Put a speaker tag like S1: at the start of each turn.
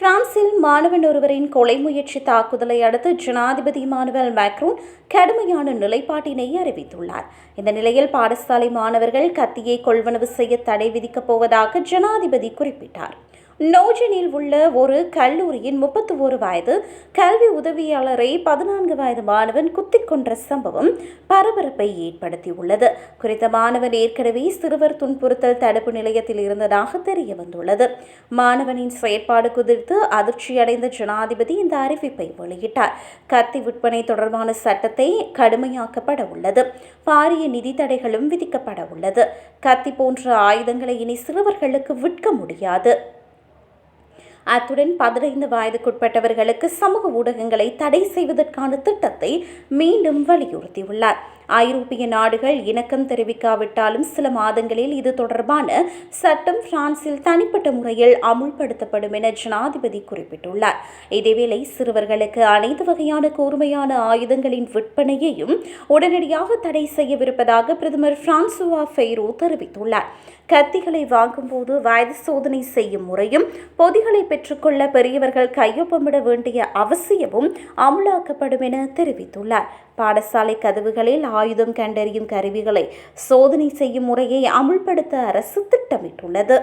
S1: பிரான்சில் மாணவன் ஒருவரின் கொலை முயற்சி தாக்குதலை அடுத்து ஜனாதிபதி இமானுவேல் மேக்ரோன் கடுமையான நிலைப்பாட்டினை அறிவித்துள்ளார். இந்த நிலையில் பாடசாலை மாணவர்கள் கத்தியை கொள்வனவு செய்ய தடை விதிக்கப் போவதாக ஜனாதிபதி குறிப்பிட்டார். நோஜனில் உள்ள ஒரு கல்லூரியின் முப்பத்தி ஒரு வயது கல்வி உதவியாளரை பதினான்கு வயது மாணவன் குத்திக் கொன்ற சம்பவம் பரபரப்பை ஏற்படுத்தியுள்ளது. குறித்த மாணவன் ஏற்கனவே சிறுவர் துன்புறுத்தல் தடுப்பு நிலையத்தில் இருந்ததாக தெரிய வந்துள்ளது. மாணவனின் செயற்பாடு குறித்து அதிர்ச்சியடைந்த ஜனாதிபதி இந்த அறிவிப்பை வெளியிட்டார். கத்தி விற்பனை தொடர்பான சட்டத்தை கடுமையாக்கப்பட உள்ளது. பாரிய நிதி தடைகளும் விதிக்கப்பட உள்ளது. கத்தி போன்ற ஆயுதங்களை இனி சிறுவர்களுக்கு விற்க முடியாது. அத்துடன் பதினைந்து வயதுக்குட்பட்டவர்களுக்கு சமூக ஊடகங்களை தடை செய்வதற்கான திட்டத்தை மீண்டும் வலியுறுத்தியுள்ளார். ஐரோப்பிய நாடுகள் இணக்கம் தெரிவிக்காவிட்டாலும் சில மாதங்களில் இது தொடர்பான சட்டம் பிரான்சில் தனிப்பட்ட முறையில் அமுல்படுத்தப்படும் என ஜனாதிபதி குறிப்பிட்டுள்ளார். இதேவேளை சிறுவர்களுக்கு அனைத்து வகையான கூர்மையான ஆயுதங்களின் விற்பனையையும் உடனடியாக தடை செய்யவிருப்பதாக பிரதமர் பிரான்சுவா ஃபெய்ரோ தெரிவித்துள்ளார். கத்திகளை வாங்கும்போது வயது சோதனை செய்யும் முறையும் பொதிகளை பெற்றுக்கொள்ள பெரியவர்கள் கையொப்பமிட வேண்டிய அவசியமும் அமுலாக்கப்படும் என தெரிவித்துள்ளார். பாடசாலை கதவுகளில் ஆயுதம் கண்டறியும் கருவிகளை சோதனை செய்யும் முறையை அமுல்படுத்த அரசு திட்டமிட்டுள்ளது.